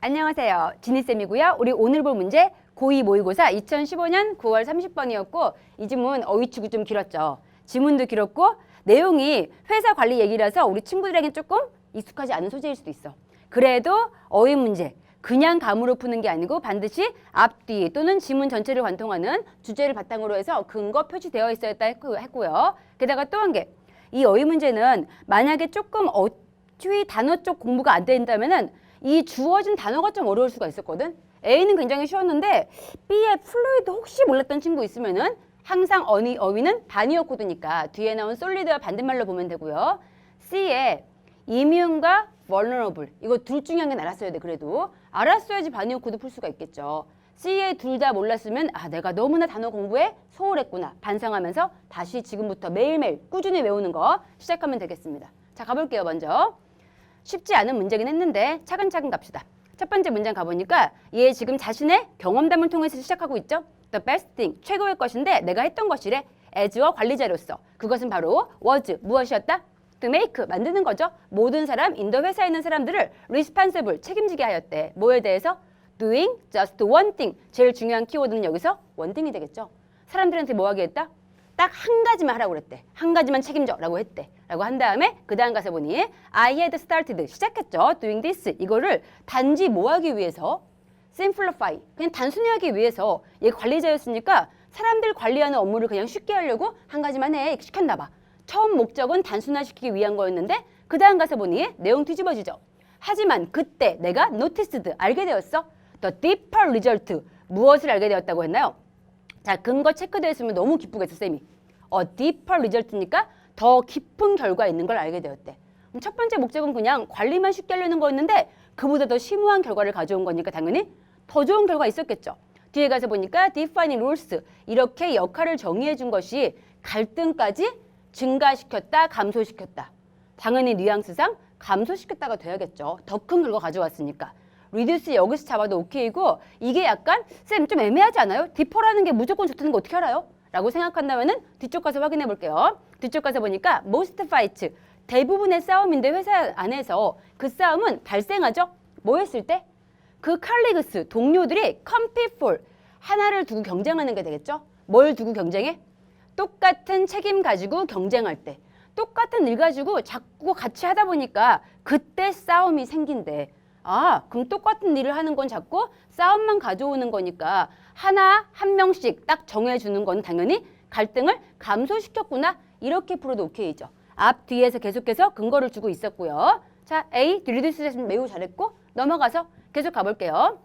안녕하세요. 지니쌤이고요. 우리 오늘 볼 문제 고2 모의고사 2015년 9월 30번이었고 이 지문 어휘축이 좀 길었죠. 지문도 길었고 내용이 회사 관리 얘기라서 우리 친구들에겐 조금 익숙하지 않은 소재일 수도 있어. 그래도 어휘 문제 그냥 감으로 푸는 게 아니고 반드시 앞뒤 또는 지문 전체를 관통하는 주제를 바탕으로 해서 근거 표시되어 있어야 했다 했고- 했고요. 게다가 또한 개. 이 어휘 문제는 만약에 조금 어휘 단어 쪽 공부가 안 된다면은 이 주어진 단어가 좀 어려울 수가 있었거든. A는 굉장히 쉬웠는데 B의 플루이드 혹시 몰랐던 친구 있으면은 항상 어휘, 어휘는 단위어 코드니까 뒤에 나온 솔리드와 반대말로 보면 되고요. C에 이뮨과 vulnerable 이거 둘 중에 한 개 알았어야 돼 그래도 알았어야지 반이어 코드 풀 수가 있겠죠. C에 둘다 몰랐으면 아 내가 너무나 단어 공부에 소홀했구나 반성하면서 다시 지금부터 매일매일 꾸준히 외우는 거 시작하면 되겠습니다. 자 가볼게요 먼저. 쉽지 않은 문제긴 했는데 차근차근 갑시다. 첫 번째 문장 가보니까 얘 지금 자신의 경험담을 통해서 시작하고 있죠. The best thing, 최고의 것인데 내가 했던 것이래. as와 관리자로서 그것은 바로 was, 무엇이었다? to make, 만드는 거죠. 모든 사람, 인도 회사에 있는 사람들을 responsible, 책임지게 하였대. 뭐에 대해서? doing just one thing. 제일 중요한 키워드는 여기서 one thing이 되겠죠. 사람들한테 뭐 하게 했다? 딱 한 가지만 하라고 그랬대. 한 가지만 책임져라고 했대. 라고 한 다음에 그 다음 가서 보니 I had started 시작했죠. doing this 이거를 단지 뭐 하기 위해서 simplify 그냥 단순히 하기 위해서 얘 관리자였으니까 사람들 관리하는 업무를 그냥 쉽게 하려고 한 가지만 해 시켰나 봐. 처음 목적은 단순화시키기 위한 거였는데 그 다음 가서 보니 내용 뒤집어지죠. 하지만 그때 내가 noticed 알게 되었어. The deeper result 무엇을 알게 되었다고 했나요? 자, 근거 체크되었으면 너무 기쁘겠어, 쌤이. 어, deeper result니까 더 깊은 결과 있는 걸 알게 되었대. 그럼 첫 번째 목적은 그냥 관리만 쉽게 하려는 거였는데 그보다 더 심오한 결과를 가져온 거니까 당연히 더 좋은 결과 있었겠죠. 뒤에 가서 보니까 defining rules 이렇게 역할을 정의해 준 것이 갈등까지 증가시켰다, 감소시켰다. 당연히 뉘앙스상 감소시켰다가 돼야겠죠. 더 큰 결과 가져왔으니까. 리듀스 여기서 잡아도 오케이고 이게 약간 쌤 좀 애매하지 않아요? 디퍼라는 게 무조건 좋다는 거 어떻게 알아요? 라고 생각한다면 은 뒤쪽 가서 확인해 볼게요. 뒤쪽 가서 보니까 most fight 대부분의 싸움인데 회사 안에서 그 싸움은 발생하죠. 뭐 했을 때? 그 칼리그스 동료들이 for 하나를 두고 경쟁하는 게 되겠죠. 뭘 두고 경쟁해? 똑같은 책임 가지고 경쟁할 때 똑같은 일 가지고 자꾸 같이 하다 보니까 그때 싸움이 생긴대. 아, 그럼 똑같은 일을 하는 건 자꾸 싸움만 가져오는 거니까 하나 한 명씩 딱 정해주는 건 당연히 갈등을 감소시켰구나 이렇게 풀어도 오케이죠. 앞 뒤에서 계속해서 근거를 주고 있었고요. 자, A 리듀스 매우 잘했고 넘어가서 계속 가볼게요.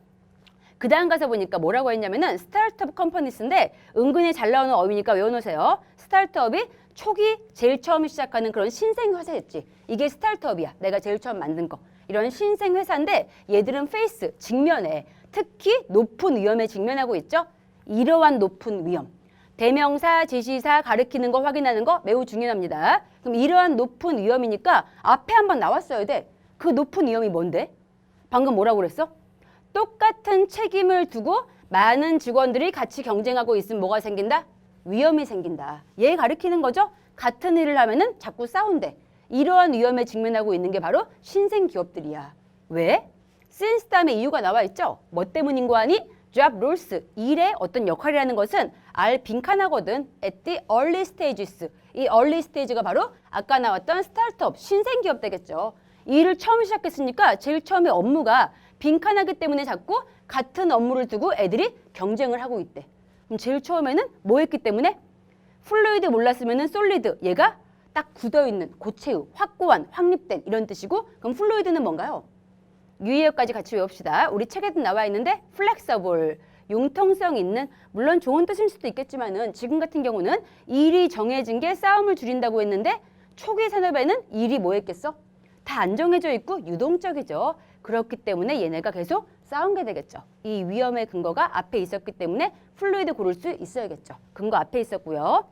그 다음 가서 보니까 뭐라고 했냐면은 스타트업 컴퍼니스인데 은근히 잘 나오는 어휘니까 외워놓으세요. 스타트업이 초기 제일 처음 시작하는 그런 신생 회사였지. 이게 스타트업이야. 내가 제일 처음 만든 거. 이런 신생 회사인데 얘들은 페이스, 직면에 특히 높은 위험에 직면하고 있죠. 이러한 높은 위험. 대명사, 지시사 가리키는 거 확인하는 거 매우 중요합니다. 그럼 이러한 높은 위험이니까 앞에 한번 나왔어야 돼. 그 높은 위험이 뭔데? 방금 뭐라고 그랬어? 똑같은 책임을 두고 많은 직원들이 같이 경쟁하고 있으면 뭐가 생긴다? 위험이 생긴다. 얘 가리키는 거죠? 같은 일을 하면은 자꾸 싸운대. 이러한 위험에 직면하고 있는 게 바로 신생 기업들이야. 왜? 다음에 이유가 나와 있죠? 뭐 때문인 거 아니? job roles, 일의 어떤 역할이라는 것은 알 빈칸하거든. at the early stages. 이 early stage가 바로 아까 나왔던 스타트업, 신생 기업 되겠죠. 이 일을 처음 시작했으니까 제일 처음에 업무가 빈칸하기 때문에 자꾸 같은 업무를 두고 애들이 경쟁을 하고 있대. 그럼 제일 처음에는 뭐 했기 때문에? 플루이드 몰랐으면 은 솔리드. 얘가 딱 굳어있는, 고체의, 확고한, 확립된 이런 뜻이고 그럼 플루이드는 뭔가요? 유의어까지 같이 외웁시다. 우리 책에도 나와 있는데 flexible, 융통성 있는 물론 좋은 뜻일 수도 있겠지만은 지금 같은 경우는 일이 정해진 게 싸움을 줄인다고 했는데 초기 산업에는 일이 뭐 했겠어? 다 안 정해져 있고 유동적이죠. 그렇기 때문에 얘네가 계속 싸움게 되겠죠. 이 위험의 근거가 앞에 있었기 때문에 플루이드 고를 수 있어야겠죠. 근거 앞에 있었고요.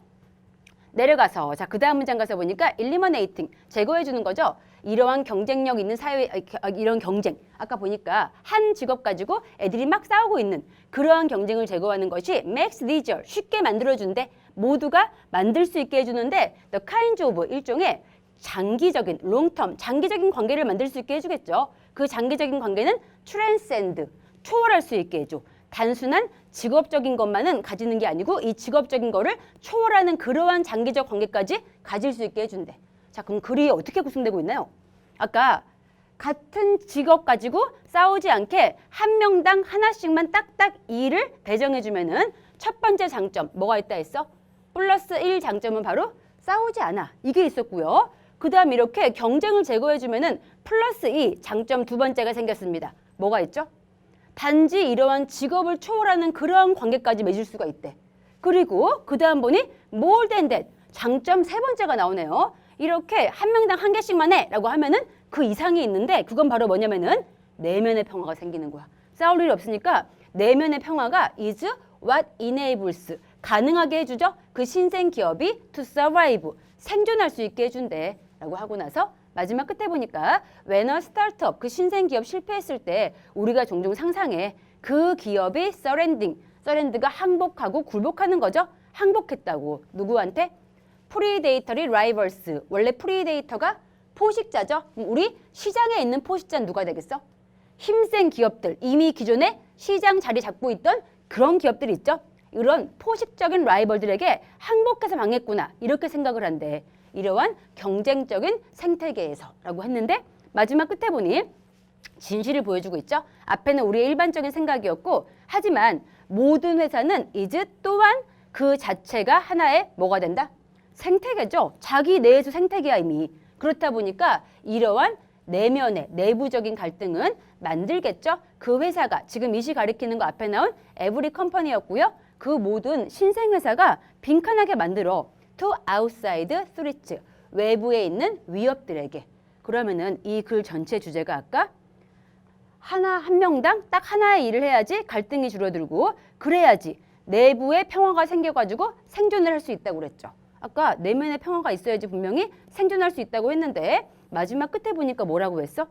내려가서 자 그다음 문장 가서 보니까 eliminating 제거해 주는 거죠. 이러한 경쟁력 있는 사회 아, 겨- 아, 이런 경쟁 아까 보니까 한 직업 가지고 애들이 막 싸우고 있는 그러한 경쟁을 제거하는 것이 it easier 쉽게 만들어 준대. 모두가 만들 수 있게 해주는데 the kind of 일종의 장기적인 롱텀 장기적인 관계를 만들 수 있게 해주겠죠. 그 장기적인 관계는 transcend 초월할 수 있게 해줘. 단순한 직업적인 것만은 가지는 게 아니고 이 직업적인 거를 초월하는 그러한 장기적 관계까지 가질 수 있게 해준대. 자, 그럼 글이 어떻게 구성되고 있나요? 아까 같은 직업 가지고 싸우지 않게 한 명당 하나씩만 딱딱 일을 배정해주면은 첫 번째 장점 뭐가 있다 했어? 플러스 1 장점은 바로 싸우지 않아. 이게 있었고요. 그 다음 이렇게 경쟁을 제거해주면은 플러스 2 장점 두 번째가 생겼습니다. 뭐가 있죠? 단지 이러한 직업을 초월하는 그러한 관계까지 맺을 수가 있대. 그리고 그 다음 보니 more than that 장점 세 번째가 나오네요. 이렇게 한 명당 한 개씩만 해라고 하면은 그 이상이 있는데 그건 바로 뭐냐면은 내면의 평화가 생기는 거야. 싸울 일이 없으니까 내면의 평화가 is what enables 가능하게 해주죠. 그 신생 기업이 to survive 생존할 수 있게 해준대라고 하고 나서 마지막 끝에 보니까 a startup 그 신생 기업 실패했을 때 우리가 종종 상상해 그 기업이 surrendering surrender가 항복하고 굴복하는 거죠. 항복했다고 누구한테? 프리데이터리 라이벌스 원래 프리데이터가 포식자죠. 우리 시장에 있는 포식자는 누가 되겠어? 힘센 기업들 이미 기존에 시장 자리 잡고 있던 그런 기업들이 있죠. 이런 포식적인 라이벌들에게 항복해서 망했구나 이렇게 생각을 한대. 이러한 경쟁적인 생태계에서라고 했는데 마지막 끝에 보니 진실을 보여주고 있죠. 앞에는 우리의 일반적인 생각이었고 하지만 모든 회사는 이제 또한 그 자체가 하나의 뭐가 된다? 생태계죠. 자기 내에서 생태계야 이미. 그렇다 보니까 이러한 내면의 내부적인 갈등은 만들겠죠. 그 회사가 지금 이시 가리키는 거 앞에 나온 에브리 컴퍼니였고요. 그 모든 신생 회사가 빈칸하게 만들어 to outside threats 외부에 있는 위협들에게 그러면은 이 글 전체 주제가 아까 하나 한 명당 딱 하나의 일을 해야지 갈등이 줄어들고 그래야지 내부에 평화가 생겨가지고 생존을 할 수 있다고 그랬죠. 아까 내면의 평화가 있어야지 분명히 생존할 수 있다고 했는데 마지막 끝에 보니까 뭐라고 했어?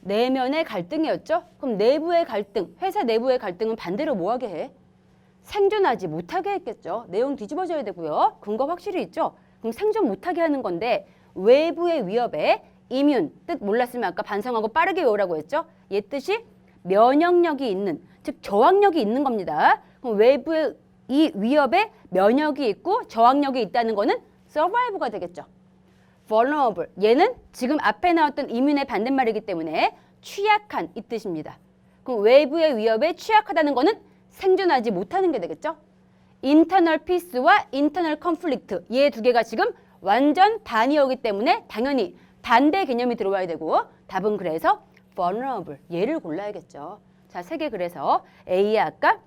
내면의 갈등이었죠. 그럼 내부의 갈등, 회사 내부의 갈등은 반대로 뭐하게 해? 생존하지 못하게 했겠죠. 내용 뒤집어져야 되고요. 근거 확실히 있죠. 그럼 생존 못하게 하는 건데 외부의 위협에 이뮨 뜻 몰랐으면 아까 반성하고 빠르게 외우라고 했죠. 얘 뜻이 면역력이 있는 즉 저항력이 있는 겁니다. 그럼 외부의 이 위협에 면역이 있고 저항력이 있다는 거는 survive가 되겠죠. vulnerable 얘는 지금 앞에 나왔던 이뮨의 반대말이기 때문에 취약한 이 뜻입니다. 그럼 외부의 위협에 취약하다는 거는 생존하지 못하는 게 되겠죠. internal peace와 internal conflict 얘두 개가 지금 완전 반이오기 때문에 당연히 반대 개념이 들어와야 되고 답은 그래서 vulnerable 얘를 골라야겠죠. 자, 세 개 그래서 A에 아까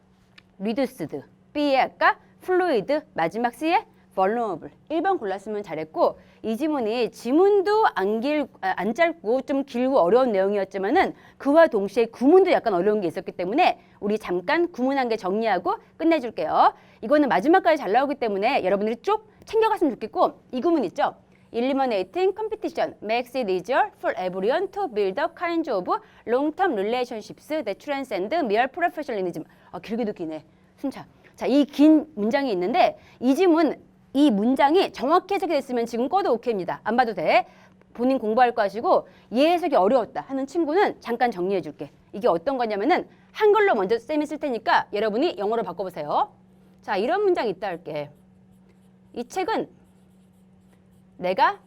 reduced, B에 아까 fluid, 마지막 C에 vulnerable. 1번 골랐으면 잘했고 이 지문이 지문도 안, 길, 아, 안 짧고 좀 길고 어려운 내용이었지만은 그와 동시에 구문도 약간 어려운 게 있었기 때문에 우리 잠깐 구문 한 개 정리하고 끝내줄게요. 이거는 마지막까지 잘 나오기 때문에 여러분들이 쭉 챙겨갔으면 좋겠고 이 구문 있죠? Eliminating competition makes it easier for everyone to build a kind of long-term relationships that transcend mere professionalism. 아, 길기도 기네. 순차. 자, 이 긴 문장이 있는데 이 지문 이 문장이 정확히 해석이 됐으면 지금 꺼도 오케이입니다. 안 봐도 돼. 본인 공부할 거 하시고 얘 해석이 어려웠다 하는 친구는 잠깐 정리해 줄게. 이게 어떤 거냐면은 한글로 먼저 쌤이 쓸 테니까 여러분이 영어로 바꿔보세요. 자, 이런 문장 있다 할게. 이 책은 내가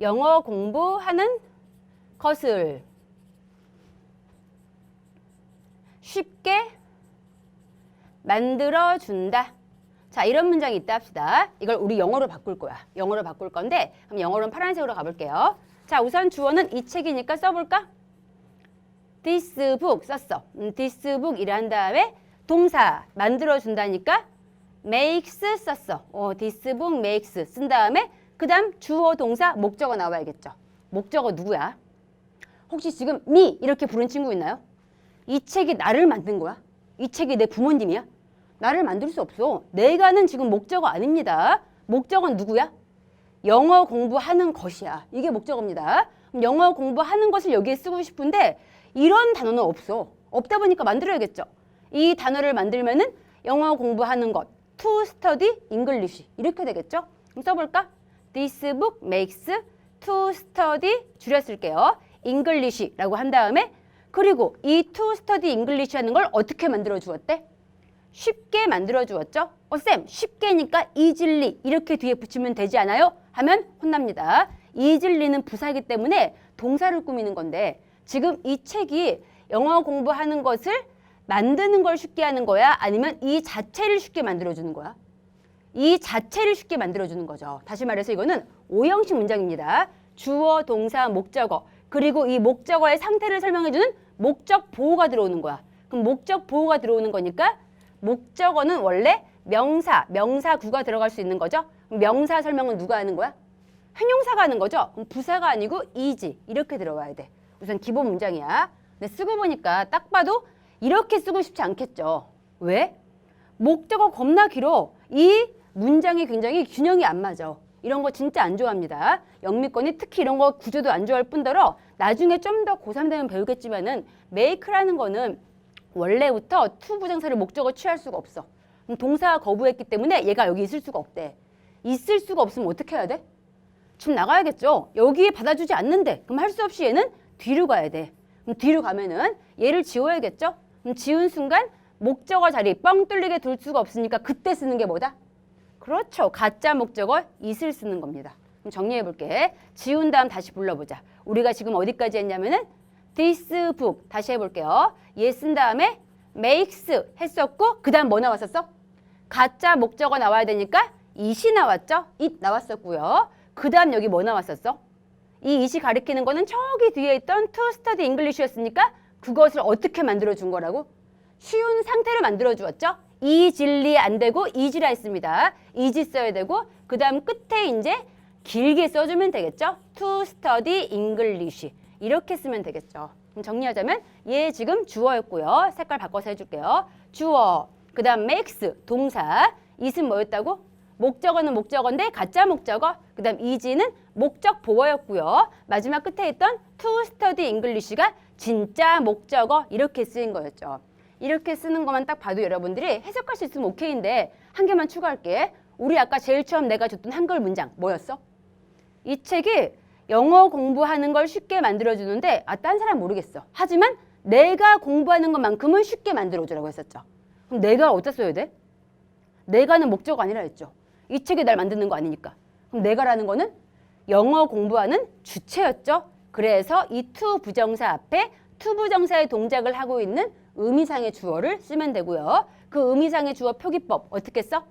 영어 공부하는 것을 쉽게 만들어 준다. 자, 이런 문장이 있다 합시다. 이걸 우리 영어로 바꿀 거야. 영어로 바꿀 건데 그럼 영어로는 파란색으로 가볼게요. 자, 우선 주어는 이 책이니까 써볼까? This book 썼어. 음, this book 이란 다음에 동사 만들어 준다니까 makes 썼어. 어, this book makes 쓴 다음에 그 다음 주어 동사 목적어 나와야겠죠. 목적어 누구야? 혹시 지금 me 이렇게 부른 친구 있나요? 이 책이 나를 만든 거야? 이 책이 내 부모님이야? 나를 만들 수 없어. 내가는 지금 목적어 아닙니다. 목적어는 누구야? 영어 공부하는 것이야. 이게 목적어입니다. 영어 공부하는 것을 여기에 쓰고 싶은데 이런 단어는 없어. 없다 보니까 만들어야겠죠. 이 단어를 만들면은 영어 공부하는 것, to study English 이렇게 되겠죠. 그럼 써볼까? This book makes to study 줄였을게요. English라고 한 다음에 그리고 이 to study English 하는 걸 어떻게 만들어 주었대? 쉽게 만들어 주었죠? 어, 쌤, 쉽게니까 easily 이렇게 뒤에 붙이면 되지 않아요? 하면 혼납니다. easily는 부사이기 때문에 동사를 꾸미는 건데 지금 이 책이 영어 공부하는 것을 만드는 걸 쉽게 하는 거야? 아니면 이 자체를 쉽게 만들어 주는 거야? 이 자체를 쉽게 만들어 주는 거죠. 다시 말해서 이거는 오형식 문장입니다. 주어, 동사, 목적어 그리고 이 목적어의 상태를 설명해 주는 목적 보호가 들어오는 거야. 그럼 목적 보호가 들어오는 거니까 목적어는 원래 명사, 명사구가 들어갈 수 있는 거죠. 명사 설명은 누가 하는 거야? 형용사가 하는 거죠. 그럼 부사가 아니고 이지 이렇게 들어가야 돼. 우선 기본 문장이야. 근데 쓰고 보니까 딱 봐도 이렇게 쓰고 싶지 않겠죠. 왜? 목적어 겁나 길어. 이 문장이 굉장히 균형이 안 맞아. 이런 거 진짜 안 좋아합니다. 영미권이 특히 이런 거 구조도 안 좋아할 뿐더러 나중에 좀 더 고3 되면 배우겠지만은 make라는 거는 원래부터 to 부정사를 목적어 취할 수가 없어. 그럼 동사가 거부했기 때문에 얘가 여기 있을 수가 없대. 있을 수가 없으면 어떻게 해야 돼? 좀 나가야겠죠. 여기에 받아주지 않는데 그럼 할 수 없이 얘는 뒤로 가야 돼. 그럼 뒤로 가면은 얘를 지워야겠죠. 그럼 지운 순간 목적어 자리 뻥 뚫리게 둘 수가 없으니까 그때 쓰는 게 뭐다? 그렇죠. 가짜 목적어 is을 쓰는 겁니다. 그럼 정리해 볼게. 지운 다음 다시 불러보자. 우리가 지금 어디까지 했냐면은 this book 다시 해볼게요. 얘쓴 다음에 makes 했었고 그 다음 뭐 나왔었어? 가짜 목적어 나와야 되니까 it이 나왔죠? it 나왔었고요. 그 다음 여기 뭐 나왔었어? 이 it이 가리키는 거는 저기 뒤에 있던 to study English였으니까 그것을 어떻게 만들어 준 거라고? 쉬운 상태를 만들어 주었죠. 이질리 안 되고 이지라 했습니다. 이지 써야 되고 그 다음 끝에 이제 길게 써주면 되겠죠. To study English 이렇게 쓰면 되겠죠. 그럼 정리하자면 얘 지금 주어였고요. 색깔 바꿔서 해줄게요. 주어 그 다음 makes 동사 it은 뭐였다고? 목적어는 목적어인데 가짜 목적어 그 다음 이지는 목적 보어였고요. 마지막 끝에 있던 to study English가 진짜 목적어 이렇게 쓰인 거였죠. 이렇게 쓰는 것만 딱 봐도 여러분들이 해석할 수 있으면 오케이인데 한 개만 추가할게. 우리 아까 제일 처음 내가 줬던 한글 문장 뭐였어? 이 책이 영어 공부하는 걸 쉽게 만들어주는데 아, 딴 사람 모르겠어. 하지만 내가 공부하는 것만큼은 쉽게 만들어주라고 했었죠. 그럼 내가 어디다 써야 돼? 내가는 목적 아니라 했죠. 이 책이 날 만드는 거 아니니까. 그럼 내가라는 거는 영어 공부하는 주체였죠. 그래서 이 to 부정사 앞에 to 부정사의 동작을 하고 있는 의미상의 주어를 쓰면 되고요. 그 의미상의 주어 표기법 어떻게 써?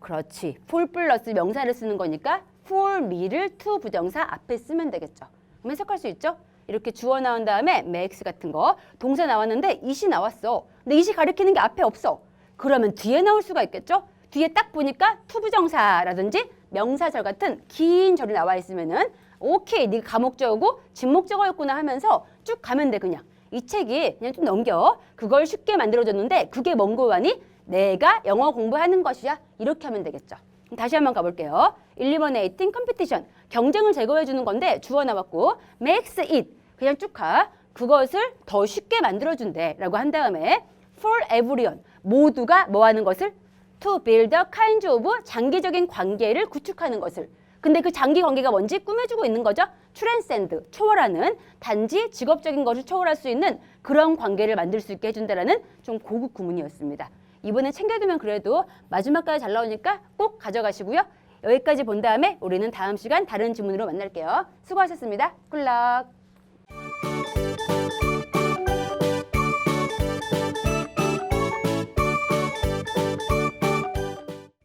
그렇지. for 플러스 명사를 쓰는 거니까 for me를 to 부정사 앞에 쓰면 되겠죠. 그럼 해석할 수 있죠? 이렇게 주어 나온 다음에 makes 같은 거 동사 나왔는데 it이 나왔어. 근데 it이 가리키는 게 앞에 없어. 그러면 뒤에 나올 수가 있겠죠? 뒤에 딱 보니까 to 부정사라든지 명사절 같은 긴 절이 나와 있으면은 오케이 네가 가목적어고 진목적어였구나 하면서 쭉 가면 돼 그냥. 이 책이 그냥 좀 넘겨. 그걸 쉽게 만들어줬는데 그게 뭔고 하니? 내가 영어 공부하는 것이야. 이렇게 하면 되겠죠. 다시 한번 가볼게요. eliminating competition. 경쟁을 제거해 주는 건데 주어 나왔고 makes it. 그냥 쭉 가. 그것을 더 쉽게 만들어준대 라고 한 다음에 for everyone. 모두가 뭐 하는 것을? to build a kind of 장기적인 관계를 구축하는 것을. 근데 그 장기 관계가 뭔지 꾸며주고 있는 거죠. 트랜센드, 초월하는 단지 직업적인 것을 초월할 수 있는 그런 관계를 만들 수 있게 해준다라는 좀 고급 구문이었습니다. 이번에 챙겨두면 그래도 마지막까지 잘 나오니까 꼭 가져가시고요. 여기까지 본 다음에 우리는 다음 시간 다른 지문으로 만날게요. 수고하셨습니다. 굿락.